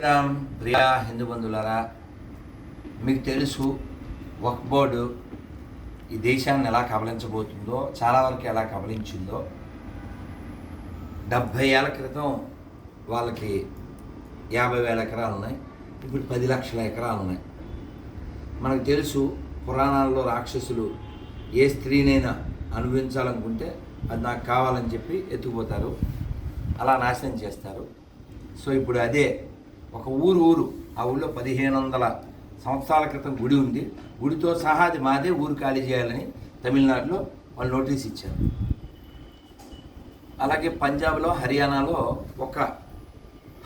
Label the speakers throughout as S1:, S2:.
S1: శ్రీరామ్ ప్రియా హిందూ బంధువులారా మీకు తెలుసు వక్ బోర్డు ఈ దేశాన్ని ఎలా కబలించబోతుందో చాలా వరకు ఎలా కబలించిందో డెబ్భై ఏళ్ళ క్రితం వాళ్ళకి యాభై వేల ఎకరాలు ఉన్నాయి ఇప్పుడు పది లక్షల ఎకరాలు ఉన్నాయి. మనకు తెలుసు పురాణాల్లో రాక్షసులు ఏ స్త్రీనైనా అనుభవించాలనుకుంటే అది నాకు కావాలని చెప్పి ఎత్తుకుపోతారు అలా నాశనం చేస్తారు. సో ఇప్పుడు అదే ఒక ఊరు ఊరు ఆ ఊళ్ళో పదిహేను వందల సంవత్సరాల క్రితం గుడి ఉంది. గుడితో సహా అది మాదే ఊరు ఖాళీ చేయాలని తమిళనాడులో వాళ్ళు నోటీస్ ఇచ్చారు. అలాగే పంజాబ్లో హర్యానాలో ఒక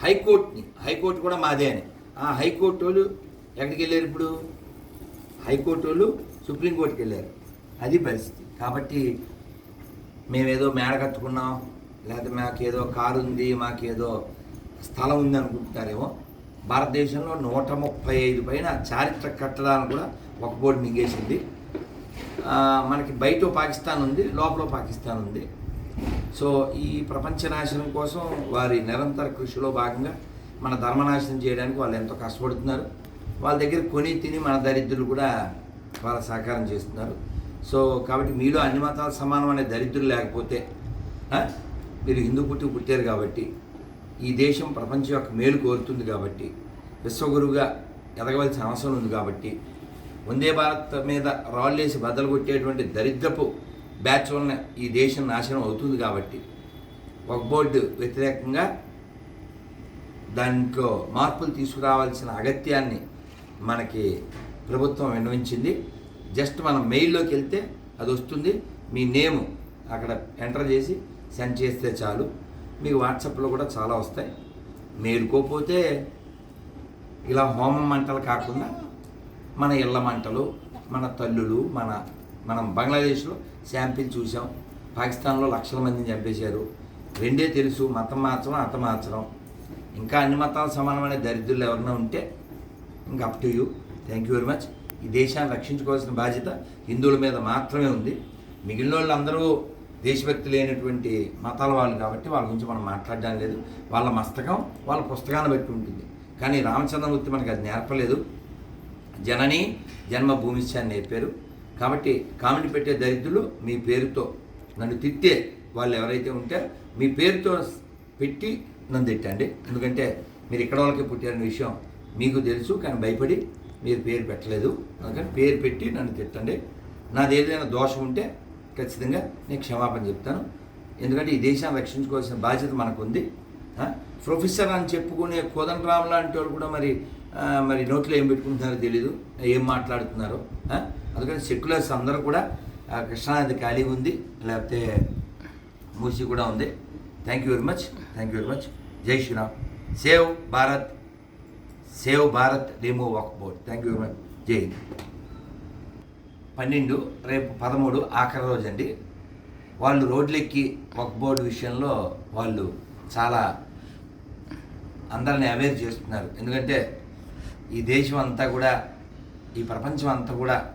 S1: హైకోర్టుని హైకోర్టు కూడా మాదే అని. ఆ హైకోర్టు వాళ్ళు ఎక్కడికి వెళ్ళారు ఇప్పుడు? హైకోర్టు వాళ్ళు సుప్రీంకోర్టుకి వెళ్ళారు. అది పరిస్థితి. కాబట్టి మేమేదో మేడ కట్టుకున్నాం లేకపోతే మాకేదో కారు ఉంది మాకేదో స్థలం ఉంది అనుకుంటున్నారేమో భారతదేశంలో నూట ముప్పై ఐదు పైన చారిత్రక కట్టడాలను కూడా ఒక బోర్డు మింగేసింది. మనకి బయట పాకిస్తాన్ ఉంది లోపల పాకిస్తాన్ ఉంది. సో ఈ ప్రపంచ నాశనం కోసం వారి నిరంతర కృషిలో భాగంగా మన ధర్మనాశనం చేయడానికి వాళ్ళు ఎంతో కష్టపడుతున్నారు. వాళ్ళ దగ్గర కొని తిని మన దరిద్రులు కూడా వాళ్ళ సహకారం చేస్తున్నారు. సో కాబట్టి మీలో అన్ని మతాలు సమానం అనే దరిద్రులు లేకపోతే మీరు హిందూ పుట్టి పుట్టారు కాబట్టి ఈ దేశం ప్రపంచం యొక్క మేలు కోరుతుంది కాబట్టి విశ్వగురువుగా ఎదగవలసిన అవసరం ఉంది కాబట్టి వందే భారత్ మీద రాళ్ళేసి బద్దలు కొట్టేటువంటి దరిద్రపు బ్యాచ్ వలన ఈ దేశం నాశనం అవుతుంది కాబట్టి ఒక బోర్డు వ్యతిరేకంగా దాంట్లో మార్పులు తీసుకురావాల్సిన అగత్యాన్ని మనకి ప్రభుత్వం విన్నవించింది. జస్ట్ మనం మెయిల్లోకి వెళ్తే అది వస్తుంది. మీ నేము అక్కడ ఎంటర్ చేసి సెండ్ చేస్తే చాలు. మీకు వాట్సాప్లో కూడా చాలా వస్తాయి. మేలుకోపోతే ఇలా హోమం మంటలు కాకుండా మన ఇళ్ళ మంటలు మన తల్లులు మన మనం బంగ్లాదేశ్లో శాంపిల్ చూసాం పాకిస్తాన్లో లక్షల మందిని చంపేశారు. రెండే తెలుసు మతం మార్చడం అత మార్చడం. ఇంకా అన్ని మతాలు సమానమైన దరిద్రులు ఎవరైనా ఉంటే ఇంకా up to you thank you very much ఈ దేశాన్ని రక్షించుకోవాల్సిన బాధ్యత హిందువుల మీద మాత్రమే ఉంది. మిగిలిన వాళ్ళు అందరూ దేశభక్తి లేనటువంటి మతాల వాళ్ళు కాబట్టి వాళ్ళ గురించి మనం మాట్లాడడం లేదు. వాళ్ళ మస్తకం వాళ్ళ పుస్తకాన్ని బట్టి ఉంటుంది. కానీ రామచంద్రమూర్తి మనకి అది నేర్పలేదు. జనని జన్మభూమిశ్చ అని నేర్పారు. కాబట్టి కామెంట్ పెట్టే దరిద్రులు మీ పేరుతో నన్ను తిట్టే వాళ్ళు ఎవరైతే ఉంటే మీ పేరుతో పెట్టి నన్ను తిట్టండి. ఎందుకంటే మీరు ఇక్కడ వాళ్ళకి పుట్టారనే విషయం మీకు తెలుసు కానీ భయపడి మీరు పేరు పెట్టలేదు. అందుకని పేరు పెట్టి నన్ను తిట్టండి. నాది ఏదైనా దోషం ఉంటే ఖచ్చితంగా నేను క్షమాపణ చెప్తాను. ఎందుకంటే ఈ దేశాన్ని రక్షించుకోవాల్సిన బాధ్యత మనకుంది. ఉంది ప్రొఫెసర్ అని చెప్పుకునే కోదండరామ్ లాంటి వాళ్ళు కూడా మరి మరి నోట్లో ఏం పెట్టుకుంటున్నారో తెలీదు. ఏం మాట్లాడుతున్నారో అందుకని సెక్యులర్స్ అందరూ కూడా కృష్ణానది ఖాళీ ఉంది. లేకపోతే మూసి కూడా ఉంది. Thank you very much thank you very much జై Shriram. Save Bharat. Save Bharat remove Waqf board. Thank you very much జై పన్నెండు రేపు పదమూడు ఆఖరి రోజు అండి. వాళ్ళు రోడ్లెక్కి ఒక బోర్డు విషయంలో వాళ్ళు చాలా అందరిని అవేర్ చేస్తున్నారు. ఎందుకంటే ఈ దేశం అంతా కూడా ఈ ప్రపంచం అంతా కూడా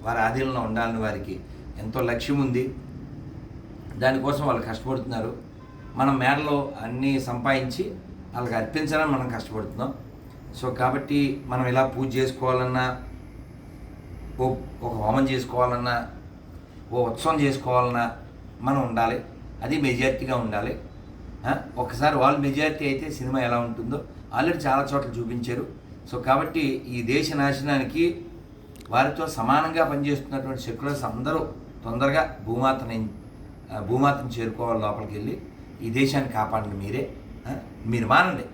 S1: వారి ఆధీనంలో ఉండాలని వారికి ఎంతో లక్ష్యం ఉంది. దానికోసం వాళ్ళు కష్టపడుతున్నారు. మనం మేడలో అన్నీ సంపాదించి వాళ్ళకి అర్పించాలని మనం కష్టపడుతున్నాం. సో కాబట్టి మనం ఇలా పూజ చేసుకోవాలన్నా ఓ ఒక హోమం చేసుకోవాలన్నా ఓ ఉత్సవం చేసుకోవాలన్నా మనం ఉండాలి. అది మెజార్టీగా ఉండాలి. ఒకసారి వాళ్ళు మెజార్టీ అయితే సినిమా ఎలా ఉంటుందో ఆల్రెడీ చాలా చోట్ల చూపించారు. సో కాబట్టి ఈ దేశ నాశనానికి వారితో సమానంగా పనిచేస్తున్నటువంటి సెక్యులర్స్ అందరూ తొందరగా భూమాతని భూమాతను చేరుకోవాలి లోపలికి వెళ్ళి ఈ దేశాన్ని కాపాడండి మీరే. మీరు మానండి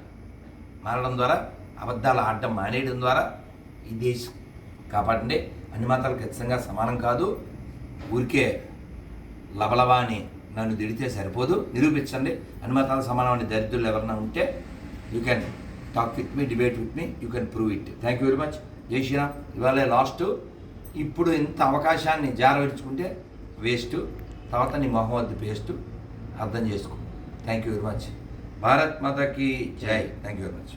S1: మారడం ద్వారా అబద్ధాలు ఆడడం మానేయడం ద్వారా ఈ దేశం కాపాడండి. అన్ని మతాలు ఖచ్చితంగా సమానం కాదు. ఊరికే లబలబా అని నన్ను తిడితే సరిపోదు. నిరూపించండి. అన్ని మతాలు సమానమైన దరిద్రులు ఎవరైనా ఉంటే you can talk with me debate with me you can prove it thank you very much జై శ్రీరామ్. ఇవాళ లాస్ట్ ఇప్పుడు ఇంత అవకాశాన్ని జారవిడుచుకుంటే వేస్ట్ తర్వాత నీ మొహమ్మద్ పేస్ట్ అర్థం చేసుకో. Thank you very much Bharat మాతకి జై. Thank you very much